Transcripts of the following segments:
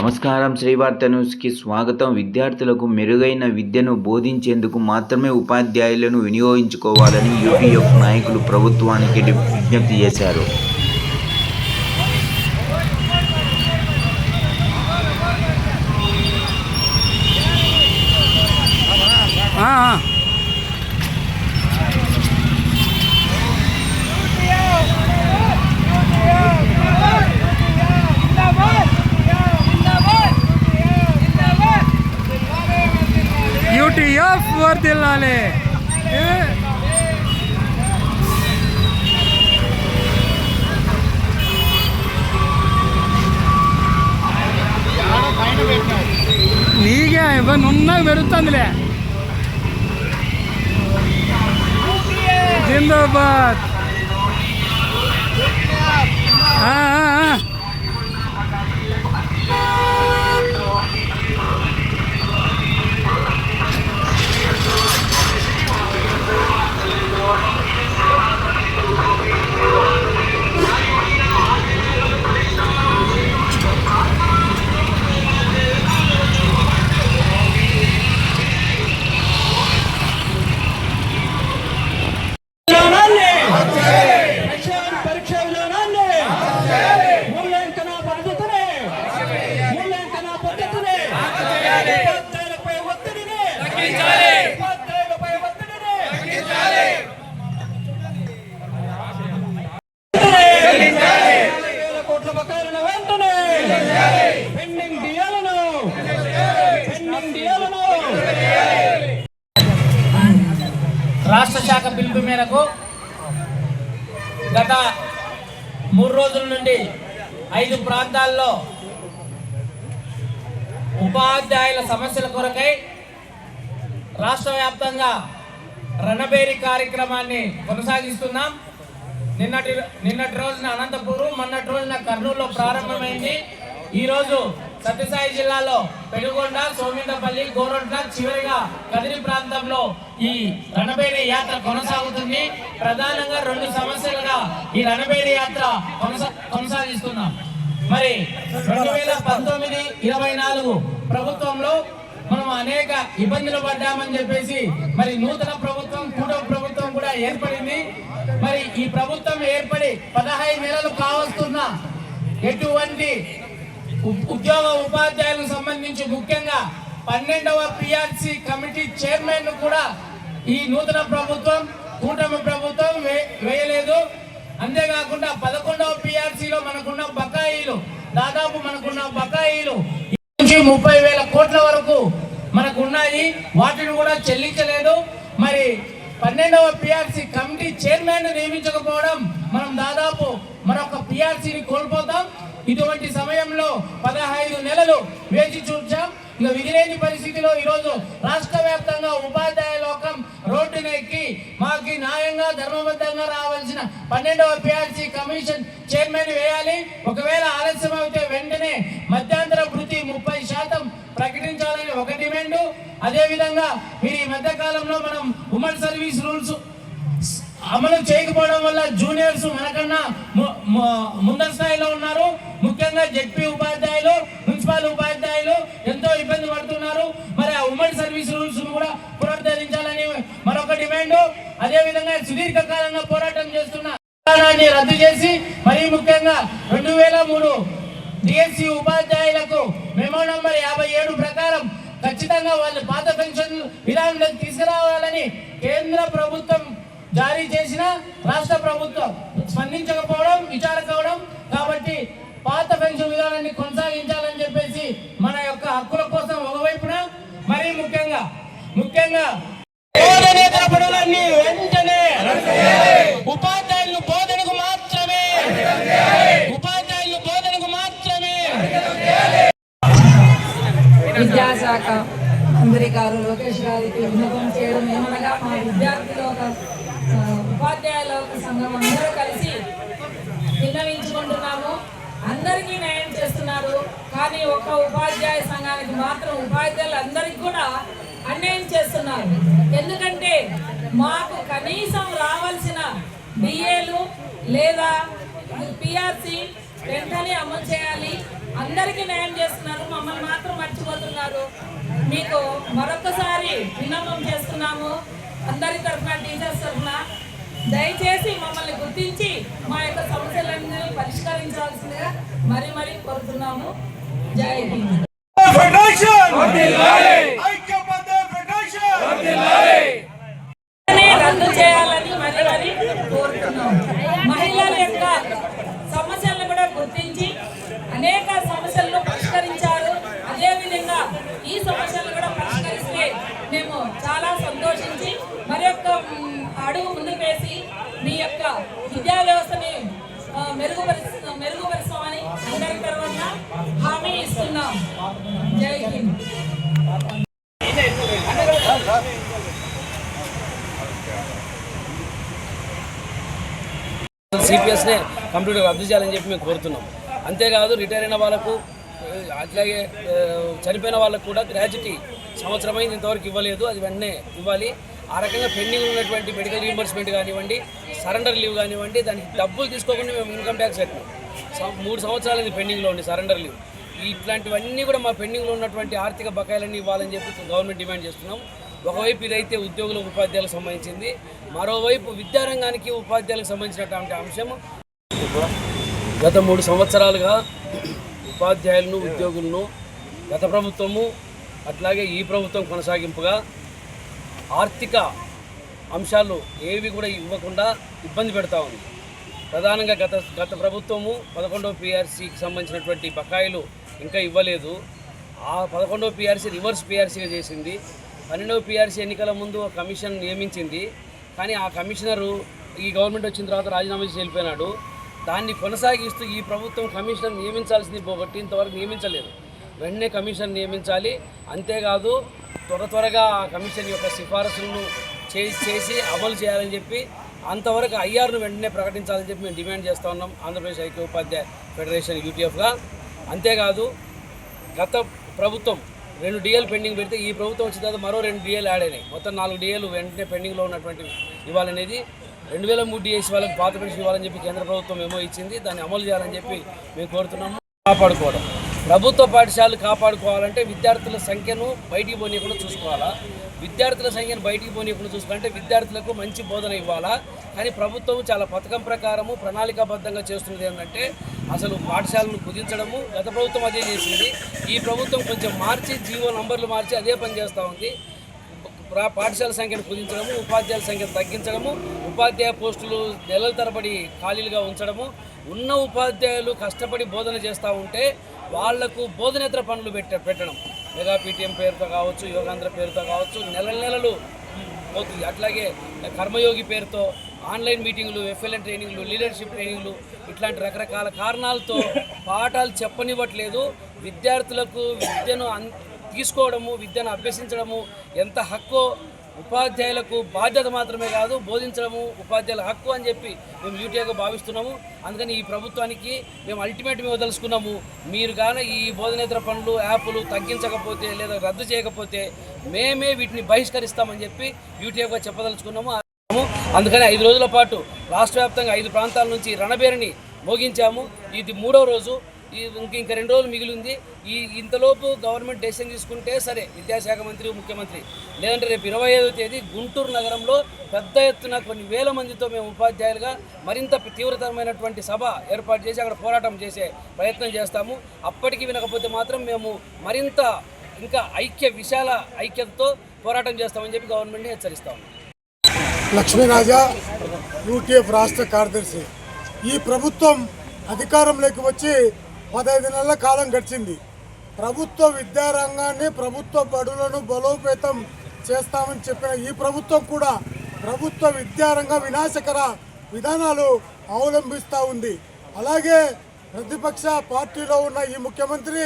నమస్కారం శ్రీవార్త న్యూస్కి స్వాగతం. విద్యార్థులకు మెరుగైన విద్యను బోధించేందుకు మాత్రమే ఉపాధ్యాయులను వినియోగించుకోవాలని యూపీఎఫ్ నాయకులు ప్రభుత్వానికి విజ్ఞప్తి చేశారు. ఆ, ఆ. యూటీఎఫ్ వర్దిల్లాలి ఏ? నీకే ఇవన్నీ ఉన్నాయి పెరుగుతుందిలే జిందాబాద్ రాష్ట్ర శాఖ పిలుపు మేరకు గత మూడు రోజుల నుండి ఐదు ప్రాంతాల్లో ఉపాధ్యాయుల సమస్యల కొరకై రాష్ట్ర వ్యాప్తంగా రణబేరి కార్యక్రమాన్ని కొనసాగిస్తున్నాం. నిన్నటి నిన్నటి రోజున అనంతపురం మొన్నటి రోజున కర్నూలులో ప్రారంభమైంది. ఈరోజు సత్యసాయి జిల్లాలో పెనుగొండ సోమిందపల్లి గోరంట్ల చివరిగా కదిరి ప్రాంతంలో ఈ రణబేరి యాత్ర కొనసాగుతుంది. ప్రధానంగా రెండు సమస్యలుగా ఈ రణబేరి యాత్ర కొనసా కొనసాగిస్తున్నాం. మరి రెండు వేల పంతొమ్మిది ఇరవై నాలుగు ప్రభుత్వంలో మనం అనేక ఇబ్బందులు పడ్డామని చెప్పేసి మరి నూతన ప్రభుత్వం కూటమి ప్రభుత్వం కూడా ఏర్పడింది. మరి ఈ ప్రభుత్వం ఏర్పడి పదహైదు నెలలు కావస్తున్న ఎటువంటి ఉద్యోగ ఉపాధ్యాయులకు సంబంధించి ముఖ్యంగా పన్నెండవ పిఆర్సి కమిటీ చైర్మన్ కూడా ఈ నూతన ప్రభుత్వం కూటమి ప్రభుత్వం వే- వేయలేదు. అంతేకాకుండా పదకొండవ పిఆర్సీలో మనకున్న బకాయిలు దాదాపు మనకున్న బకాయిలు నుంచి ముప్పై వేల కోట్ల వరకు మనకు ఉన్నాయి వాటిని కూడా చెల్లించలేదు. మరి పన్నెండవ పిఆర్సీ కమిటీ చైర్మన్ నియమించకపోవడం మనం దాదాపు మరొక పిఆర్సీని కోల్పోతాం. ఇటువంటి పదహైదు నెలలు వేచి చూచాం. ఇక విధిలేని పరిస్థితిలో ఈరోజు రాష్ట్ర వ్యాప్తంగా ఉపాధ్యాయ లోకం రోడ్డునెక్కి మాకు న్యాయంగా ధర్మబద్ధంగా రావాల్సిన పన్నెండవ పిఆర్సీ కమిషన్ చైర్మన్ వేయాలి. ఒకవేళ ఆలస్యం అయితే వెంటనే మధ్యాంతర వృత్తి ముప్పై శాతం ప్రకటించాలని ఒక డిమాండ్. అదేవిధంగా మీరు ఈ మధ్య కాలంలో మనం ఉమెన్ సర్వీస్ రూల్స్ అమలు చేయకపోవడం వల్ల జూనియర్స్ మనకన్నా ము- ముందర స్థాయిలో ఉన్నారు. ముఖ్యంగా జెడ్పీ ఉపాధ్యాయులు మున్సిపల్ ఉపాధ్యాయులు ఎంతో ఇబ్బంది పడుతున్నారు. మరి ఆ ఉమెన్ సర్వీస్ రూల్స్ కూడా పునరుద్ధరించాలని మరొక డిమాండ్. అదే విధంగా సుదీర్ఘకాలంగా పోరాటం చేస్తున్న రద్దు చేసి మరీ ముఖ్యంగా రెండు వేల మూడు డిఎస్సి ఉపాధ్యాయులకు మెమో నంబర్ యాభై ఏడు ప్రకారం ఖచ్చితంగా వాళ్ళు పాత పెన్షన్ విధానంలోకి తీసుకురావాలని కేంద్ర ప్రభుత్వం జారీ చేసిన రాష్ట్ర ప్రభుత్వం స్పందించకపోవడం విచారకపోవడం కాబట్టి పాత పెన్షన్ విధానాన్ని కొనసాగించాలని చెప్పేసి మన యొక్క హక్కుల కోసం ఒకవైపున మరీ ముఖ్యంగా ముఖ్యంగా వెంటనే ఉపాధ్యాయులు బోధనకు మాత్రమే ఉపాధ్యాయులు బోధనకు మాత్రమే. విద్యాశాఖ మంత్రి లోకేష్ గారికి విన్నపం చేయడం ఏమనగా మా విద్యార్థుల ఒక ఉపాధ్యాయుల ఒక సంఘం అందరూ కలిసి విన్నవించుకుంటున్నాము. అందరికీ న్యాయం చేస్తున్నారు. కానీ ఒక ఉపాధ్యాయ సంఘానికి మాత్రం ఉపాధ్యాయులు అందరికీ కూడా అన్యాయం చేస్తున్నారు. ఎందుకంటే మాకు కనీసం రావాల్సిన బిఏలు లేదా పిఆర్సి వెంటనే అమలు చేయాలి. అందరికీ న్యాయం చేస్తున్నారు. మమ్మల్ని మాత్రం మర్చిపోతున్నారు. మీకు మరొకసారి విన్నపం చేస్తున్నాము. అందరి తరఫున టీచర్స్ తరఫున. దయచేసి మమ్మల్ని గుర్తించి మా యొక్క సమస్యలన్నీ పరిష్కరించాల్సిందిగా మరీ మరీ కోరుతున్నాము. జై హింద్. అడుగు ముందుకు వేసి మీ యొక్క విద్యా వ్యవస్థని ఆ, మెరుగుపరుస్తామని అందరి తర్వాత హామీ ఇస్తున్నాం. జై హింద్. సిపిఎస్నే కంప్లీట్గా రద్దు చేయాలని చెప్పి మేము కోరుతున్నాం. అంతేకాదు రిటైర్ అయిన వాళ్ళకు అట్లాగే చనిపోయిన వాళ్ళకు కూడా గ్రాడ్యుటీ సంవత్సరమైంది ఇంతవరకు ఇవ్వలేదు. అది వెంటనే ఇవ్వాలి. ఆ రకంగా పెండింగ్ ఉన్నటువంటి మెడికల్ రీంబర్స్మెంట్ కానివ్వండి సరెండర్ లీవ్ కానివ్వండి దానికి డబ్బులు తీసుకోకుండా మేము ఇన్కమ్ ట్యాక్స్ కట్టినాం. మూడు సంవత్సరాలు ఇది పెండింగ్లో ఉంది సరెండర్ లీవ్. ఇట్లాంటివన్నీ కూడా మా పెండింగ్లో ఉన్నటువంటి ఆర్థిక బకాయిలన్నీ ఇవ్వాలని చెప్పి గవర్నమెంట్ డిమాండ్ చేస్తున్నాం. ఒకవైపు ఇదైతే ఉద్యోగుల ఉపాధ్యాయులకు సంబంధించింది మరోవైపు విద్యారంగానికి ఉపాధ్యాయులకు సంబంధించినటువంటి అంశం గత మూడు సంవత్సరాలుగా ఉపాధ్యాయులను ఉద్యోగులను గత ప్రభుత్వము అట్లాగే ఈ ప్రభుత్వం కొనసాగింపుగా ఆర్థిక అంశాలు ఏవి కూడా ఇవ్వకుండా ఇబ్బంది పెడతా ఉంది. ప్రధానంగా గత గత ప్రభుత్వము పదకొండవ పిఆర్సీకి సంబంధించినటువంటి బకాయిలు ఇంకా ఇవ్వలేదు. ఆ పదకొండవ పిఆర్సీ రివర్స్ పిఆర్సీగా చేసింది. పన్నెండవ పిఆర్సీ ఎన్నికల ముందు ఒక కమిషన్ నియమించింది. కానీ ఆ కమిషనరు ఈ గవర్నమెంట్ వచ్చిన తర్వాత రాజీనామా చేసి వెళ్ళిపోయినాడు. దాన్ని కొనసాగిస్తూ ఈ ప్రభుత్వం కమిషనర్ నియమించాల్సింది పోగొట్టి ఇంతవరకు నియమించలేదు. వెంటనే కమిషన్ నియమించాలి. అంతేకాదు త్వర త్వరగా ఆ కమిషన్ యొక్క సిఫారసులను చేసి చేసి అమలు చేయాలని చెప్పి అంతవరకు ఐఆర్ను వెంటనే ప్రకటించాలని చెప్పి మేము డిమాండ్ చేస్తూ ఉన్నాం. ఆంధ్రప్రదేశ్ ఐక్య ఉపాధ్యాయ ఫెడరేషన్ యూటీఎఫ్గా అంతేకాదు గత ప్రభుత్వం రెండు డిఎల్ పెండింగ్ పెడితే ఈ ప్రభుత్వం వచ్చిన తర్వాత మరో రెండు డిఎల్ యాడ్ అయినాయి. మొత్తం నాలుగు డిఎల్ వెంటనే పెండింగ్లో ఉన్నటువంటి ఇవ్వాలనేది రెండు వేల మూడు డిఎస్ వాళ్ళకి పాత పెన్షన్ ఇవ్వాలని చెప్పి కేంద్ర ప్రభుత్వం ఏమో ఇచ్చింది. దాన్ని అమలు చేయాలని చెప్పి మేము కోరుతున్నాము. కాపాడుకోవడం. ప్రభుత్వ పాఠశాలలు కాపాడుకోవాలంటే విద్యార్థుల సంఖ్యను బయటికి పోనీయకుండా చూసుకోవాలా? విద్యార్థుల సంఖ్యను బయటికి పోనీయకుండా చూసుకోవాలంటే విద్యార్థులకు మంచి బోధన ఇవ్వాలా? కానీ ప్రభుత్వం చాలా పథకం ప్రకారము ప్రణాళికాబద్ధంగా చేస్తున్నది ఏంటంటే అసలు పాఠశాలను కుదించడము గత ప్రభుత్వం అదే చేసింది. ఈ ప్రభుత్వం కొంచెం మార్చి జీవో నంబర్లు మార్చి అదే పని చేస్తూ ఉంది. పాఠశాల సంఖ్యను కుదించడము ఉపాధ్యాయుల సంఖ్యను తగ్గించడము ఉపాధ్యాయ పోస్టులు నెలల తరబడి ఖాళీలుగా ఉంచడము ఉన్న ఉపాధ్యాయులు కష్టపడి బోధన చేస్తూ ఉంటే వాళ్ళకు బోధనేతర పనులు పెట్ట పెట్టడం. మెగా పీటీఎం పేరుతో కావచ్చు యోగాంధ్ర పేరుతో కావచ్చు నెల నెలలు పోతుంది అట్లాగే కర్మయోగి పేరుతో ఆన్లైన్ మీటింగ్లు ఎఫ్ఎల్ఎన్ ట్రైనింగ్లు లీడర్షిప్ ట్రైనింగ్లు ఇట్లాంటి రకరకాల కారణాలతో పాఠాలు చెప్పనివ్వట్లేదు. విద్యార్థులకు విద్యను అన్ తీసుకోవడము విద్యను అభ్యసించడము ఎంత హక్కో ఉపాధ్యాయులకు బాధ్యత మాత్రమే కాదు బోధించడము ఉపాధ్యాయుల హక్కు అని చెప్పి మేము యూటీఐగా భావిస్తున్నాము. అందుకని ఈ ప్రభుత్వానికి మేము అల్టిమేట్ మేము వదలుచుకున్నాము. మీరు కానీ ఈ బోధనేతర పనులు యాప్లు తగ్గించకపోతే లేదా రద్దు చేయకపోతే మేమే వీటిని బహిష్కరిస్తామని చెప్పి యూటీఐగా చెప్పదలుచుకున్నాము. అందుకని ఐదు రోజుల పాటు రాష్ట్ర వ్యాప్తంగా ఐదు ప్రాంతాల నుంచి రణబేరిని మోగించాము. ఇది మూడో రోజు. ఇంక ఇంకా రెండు రోజులు మిగిలింది. ఈ ఇంతలోపు గవర్నమెంట్ డెసిషన్ తీసుకుంటే సరే విద్యాశాఖ మంత్రి ముఖ్యమంత్రి. లేదంటే రేపు ఇరవై ఐదో తేదీ గుంటూరు నగరంలో పెద్ద ఎత్తున కొన్ని వేల మందితో మేము ఉపాధ్యాయులుగా మరింత తీవ్రతరమైనటువంటి సభ ఏర్పాటు చేసి అక్కడ పోరాటం చేసే ప్రయత్నం చేస్తాము. అప్పటికి వినకపోతే మాత్రం మేము మరింత ఇంకా ఐక్య విశాల ఐక్యతతో పోరాటం చేస్తామని చెప్పి గవర్నమెంట్ని హెచ్చరిస్తాము. లక్ష్మీరాజా యూటీఎఫ్ రాష్ట్ర కార్యదర్శి. ఈ ప్రభుత్వం అధికారంలోకి వచ్చి పదహైదు నెలల కాలం గడిచింది. ప్రభుత్వ విద్యారంగాన్ని ప్రభుత్వ బడులను బలోపేతం చేస్తామని చెప్పిన ఈ ప్రభుత్వం కూడా ప్రభుత్వ విద్యారంగ వినాశకర విధానాలు అవలంబిస్తూ ఉంది. అలాగే ప్రతిపక్ష పార్టీలో ఉన్న ఈ ముఖ్యమంత్రి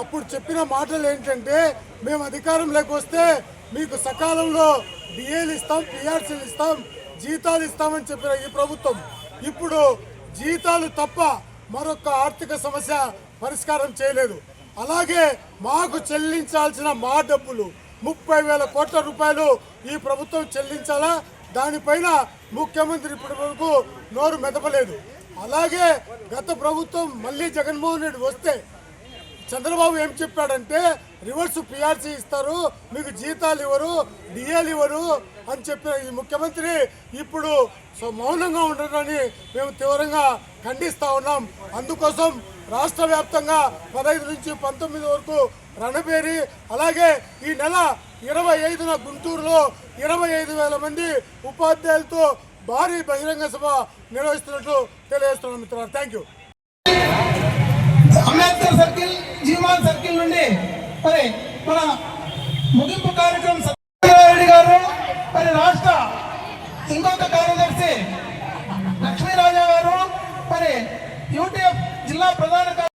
అప్పుడు చెప్పిన మాటలు ఏంటంటే మేము అధికారంలోకి వస్తే మీకు సకాలంలో డిఏలు ఇస్తాం పిఆర్సీలు ఇస్తాం జీతాలు ఇస్తామని చెప్పిన ఈ ప్రభుత్వం. ఇప్పుడు జీతాలు తప్ప మరొక ఆర్థిక సమస్య పరిష్కారం చేయలేదు. అలాగే మాకు చెల్లించాల్సిన మా డబ్బులు ముప్పై వేల కోట్ల రూపాయలు ఈ ప్రభుత్వం చెల్లించాలా? దానిపైన ముఖ్యమంత్రి ఇప్పటి వరకు నోరు మెదపలేదు. అలాగే గత ప్రభుత్వం మళ్ళీ జగన్మోహన్ రెడ్డి వస్తే చంద్రబాబు ఏం చెప్పాడంటే రివర్స్ పిఆర్సీ ఇస్తారు మీకు జీతాలు ఇవ్వరు డిఏలు ఇవ్వరు అని చెప్పిన ఈ ముఖ్యమంత్రి ఇప్పుడు సో మౌనంగా ఉండడాన్ని మేము తీవ్రంగా ఖండిస్తా ఉన్నాం. అందుకోసం రాష్ట్ర వ్యాప్తంగా పదహైదు నుంచి పంతొమ్మిది వరకు రణబేరి అలాగే ఈ నెల ఇరవై ఐదున గుంటూరులో ఇరవై ఐదు వేల మంది ఉపాధ్యాయులతో భారీ బహిరంగ సభ నిర్వహిస్తున్నట్లు తెలియజేస్తున్నాం మిత్రులు థ్యాంక్ యూ అంబేద్కర్ సర్కిల్ తీర్మాన్ సర్కిల్ నుండి మరి మన ముగింపు కార్యక్రమం సత్యనారాయణ గారు మరి రాష్ట్ర ఇంకొక కార్యదర్శి లక్ష్మీరాజా గారు మరి యూటీఎఫ్ జిల్లా ప్రధాన